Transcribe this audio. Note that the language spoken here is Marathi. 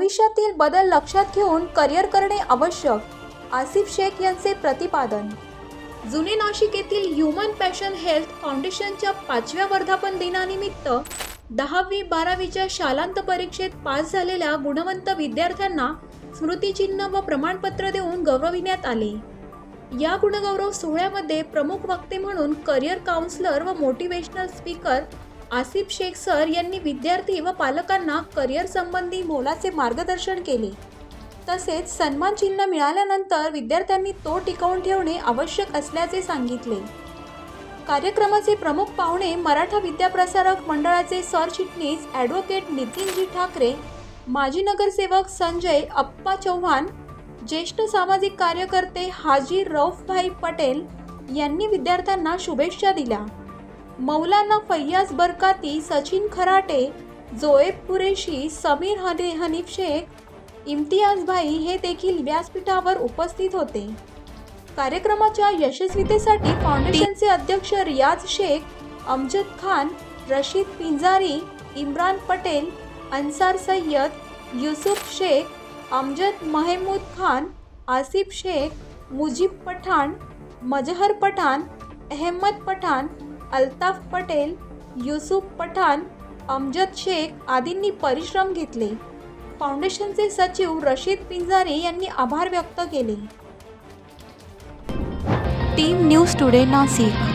भविष्यातील बदल लक्षात घेऊन करिअर करणे आवश्यक आसिफ शेख यांचे प्रतिपादन. जुने नाशिक येथील ह्युमन पॅशन हेल्थ फाउंडेशनच्या पाचव्या वर्धापन दिनानिमित्त दहावी बारावीच्या शालांत परीक्षेत पास झालेल्या गुणवंत विद्यार्थ्यांना स्मृतिचिन्ह व प्रमाणपत्र देऊन गौरविण्यात आले. या गुणगौरव सोहळ्यामध्ये प्रमुख वक्ते म्हणून करिअर काउन्सलर व motivational speaker Asif Shaikh sir यांनी विद्यार्थी व पालकांना करिअर संबंधी मोलाचे मार्गदर्शन केले. तसेच सन्मान चिन्ह मिळाल्यानंतर विद्यार्थ्यांनी तो टिकवून ठेवणे आवश्यक असल्याचे सांगितले. कार्यक्रमाचे प्रमुख पाहुणे मराठा विद्याप्रसारक मंडळाचे सरचिटणीस ॲडव्होकेट नितीनजी ठाकरे माजी नगरसेवक संजय अप्पा चव्हाण ज्येष्ठ सामाजिक कार्यकर्ते हाजी रौफभाई पटेल यांनी विद्यार्थ्यांना शुभेच्छा दिल्या. मौलाना फैयाज बरकाती सचिन खराटे जोएब कुरेशी समीर हने हनीफ शेख इम्तियाज भाई हे देखील व्यासपीठावर उपस्थित होते. कार्यक्रमाच्या यशस्वीतेसाठी फाउंडेशनचे अध्यक्ष रियाज शेख अमजद खान रशीद पिंजारी इम्रान पटेल अन्सार सय्यद युसुफ शेख अमजद महमूद खान आसिफ शेख मुजीब पठाण मजहर पठाण अहमद पठाण अल्ताफ पटेल युसुफ पठाण अमजद शेख आदींनी परिश्रम घेतले. फाउंडेशनचे सचिव रशीद पिंजारे यांनी आभार व्यक्त केले. Team news today Nashik.